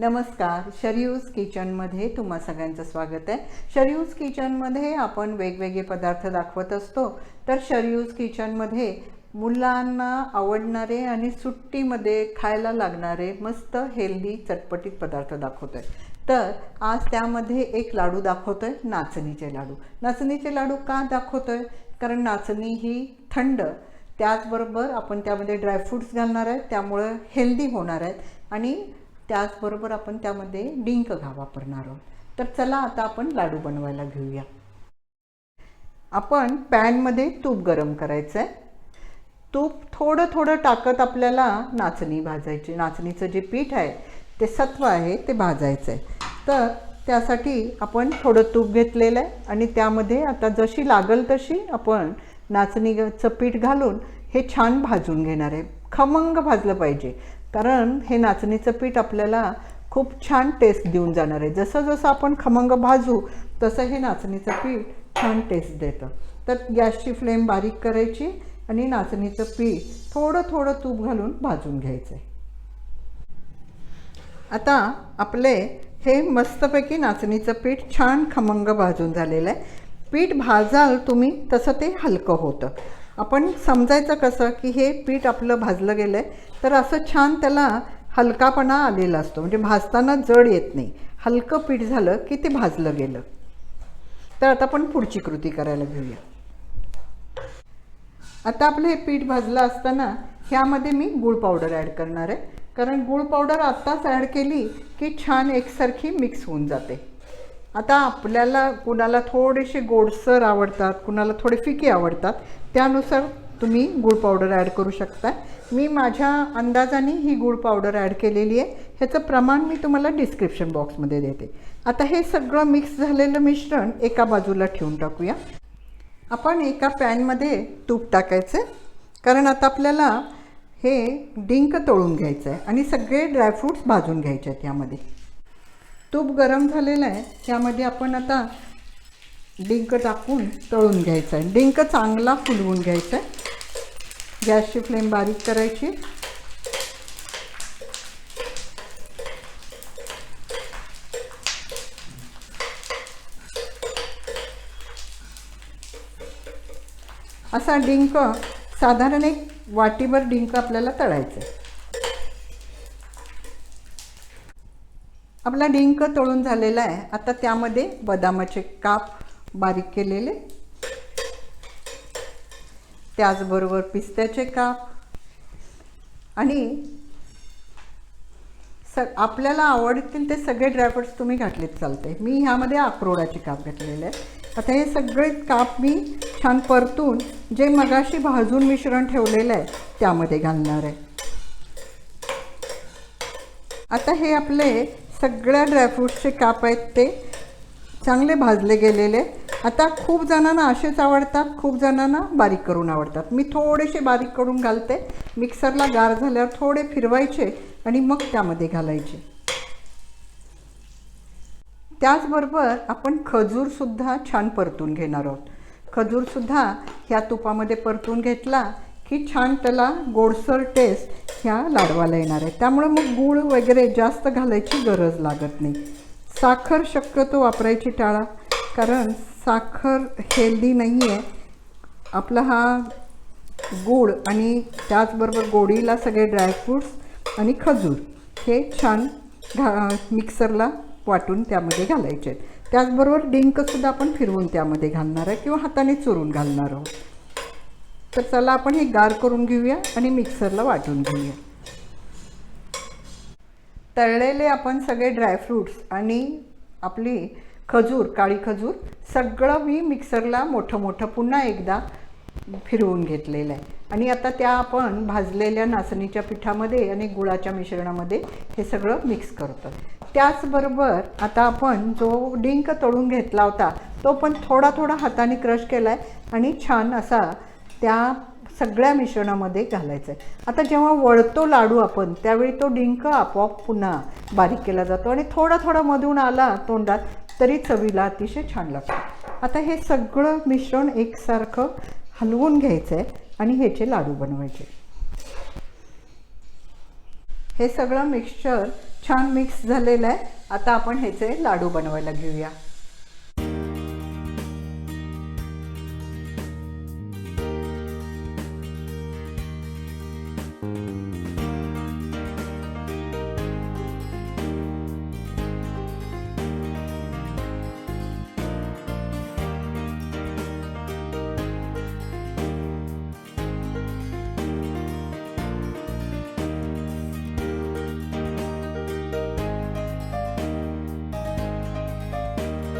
नमस्कार शरयूज किचनमध्ये तुम्हा सगळ्यांचं स्वागत आहे. शरयूज किचनमध्ये आपण वेगवेगळे पदार्थ दाखवत असतो. तर शरयूज किचनमध्ये मुलांना आवडणारे आणि सुट्टीमध्ये खायला लागणारे मस्त हेल्दी चटपटीत पदार्थ दाखवतो आहे तर आज त्यामध्ये एक लाडू दाखवतो आहे नाचणीचे लाडू. नाचणीचे लाडू का दाखवतो आहे कारण नाचणी ही थंड त्याचबरोबर आपण त्यामध्ये ड्रायफ्रूट्स घालणार आहे त्यामुळं हेल्दी होणार आहेत. आणि त्याचबरोबर आपण त्यामध्ये डिंक घा वापरणार आहोत. तर चला आता आपण लाडू बनवायला घेऊया. आपण पॅनमध्ये तूप गरम करायचं आहे तूप थोडं थोडं टाकत आपल्याला नाचणी भाजायची नाचणीचं जे पीठ आहे ते सत्व आहे ते भाजायचं आहे तर त्यासाठी आपण थोडं तूप घेतलेलं आहे आणि त्यामध्ये आता जशी लागल तशी आपण नाचणीचं पीठ घालून हे छान भाजून घेणार आहे. खमंग भाजलं पाहिजे. कारण हे नाचणीचं पीठ आपल्याला खूप छान टेस्ट देऊन जाणार आहे. जसं जसं आपण खमंग भाजू तसं हे नाचणीचं पीठ छान टेस्ट देतं. तर गॅसची फ्लेम बारीक करायची आणि नाचणीचं पीठ थोडं थोडं तूप घालून भाजून घ्यायचं आहे आता आपले हे मस्तपैकी नाचणीचं पीठ छान खमंग भाजून झालेलं आहे. पीठ भाजाल तुम्ही तसं ते हलकं होतं. आपण समजायचं कसं की हे पीठ आपलं भाजलं गेलं आहे तर असं छान त्याला हलकापणा आलेला असतो. म्हणजे भाजताना जड येत नाही. हलकं पीठ झालं की ते भाजलं गेलं. तर आता आपण पुढची कृती करायला घेऊया. आता आपलं हे पीठ भाजलं असताना ह्यामध्ये मी गूळ पावडर ॲड करणार आहे. कारण गूळ पावडर आत्ताच ॲड केली की छान एकसारखी मिक्स होऊन जाते. आता आपल्याला कुणाला थोडेसे गोडसर आवडतात कुणाला थोडे फिके आवडतात त्यानुसार तुम्ही गूळ पावडर ॲड करू शकता. मी माझ्या अंदाजाने ही गूळ पावडर ॲड केलेली आहे. ह्याचं प्रमाण मी तुम्हाला डिस्क्रिप्शन बॉक्समध्ये देते. आता हे सगळं मिक्स झालेलं मिश्रण एका बाजूला ठेवून टाकूया. आपण एका पॅनमध्ये तूप टाकायचं आहे. कारण आता आपल्याला हे डिंक तळून घ्यायचं आहे आणि सगळे ड्रायफ्रूट्स भाजून घ्यायचे आहेत यामध्ये. तूप गरम झालेलं आहे त्यामध्ये आपण आता डिंक टाकून तळून घ्यायचं आहे. डिंक चांगला फुलवून घ्यायचा आहे. गॅसची फ्लेम बारीक करायची. असा डिंक साधारण एक वाटीभर डिंक आपल्याला तळायचं आहे. आपला डिंक तळून झालेला आहे. आता त्यामध्ये बदामाचे काप बारीक केलेले. त्याचबरोबर पिस्त्याचे काप. आणि स आपल्याला आवडतील ते सगळे ड्रायफ्रुट्स तुम्ही घातलेत चालते मी ह्यामध्ये अक्रोडाचे काप घातलेले आहेत. आता हे सगळे काप मी छान परतून जे मगाशी भाजून मिश्रण ठेवलेलं आहे त्यामध्ये घालणार आहे. आता हे आपले सगळ्या ड्रायफ्रूट्सचे काप आहेत ते. चांगले भाजले गेलेले. आता खूप जणांना असेच आवडतात खूप जणांना बारीक करून आवडतात. मी थोडेसे बारीक करून घालते. मिक्सरला गार झाल्यावर थोडे फिरवायचे आणि मग त्यामध्ये घालायचे. त्याचबरोबर आपण खजूरसुद्धा छान परतून घेणार आहोत. खजूरसुद्धा ह्या तुपामध्ये परतून घेतला की छान त्याला गोडसर टेस्ट ह्या लाडवाला येणार आहे. त्यामुळे मग गूळ वगैरे जास्त घालायची गरज लागत नाही. साखर शक्यतो वापरायची टाळा कारण साखर हेल्दी नाही आहे आपला हा गूळ आणि त्याचबरोबर गोडीला सगळे ड्रायफ्रूट्स आणि खजूर हे छान घा मिक्सरला वाटून त्यामध्ये घालायचे. आहेत त्याचबरोबर डिंकसुद्धा आपण फिरवून त्यामध्ये घालणार आहे किंवा हाताने चुरून घालणार आहोत. तर चला आपण हे गार करून घेऊया आणि मिक्सरला वाटून घेऊया. तळलेले आपण सगळे ड्रायफ्रूट्स आणि आपली खजूर काळी खजूर सगळं मी मिक्सरला मोठं मोठं पुन्हा एकदा फिरवून घेतलेलं आहे. आणि आता त्या आपण भाजलेल्या नाचणीच्या पिठामध्ये आणि गुळाच्या मिश्रणामध्ये हे सगळं मिक्स करतो. त्याचबरोबर आता आपण जो डिंक तळून घेतला होता तो पण थोडा थोडा हाताने क्रश केला आहे आणि छान असा त्या सगळ्या मिश्रणामध्ये घालायचं आहे आता जेव्हा वळतो लाडू आपण त्यावेळी तो डिंक आपोआप पुन्हा बारीक केला जातो आणि थोडा थोडा मधून आला तोंडात तरी चवीला अतिशय छान लागतो. आता हे सगळं मिश्रण एकसारखं हलवून घ्यायचं आहे आणि ह्याचे लाडू बनवायचे. हे सगळं मिक्सचर छान मिक्स झालेलं आहे. आता आपण ह्याचे लाडू बनवायला घेऊया.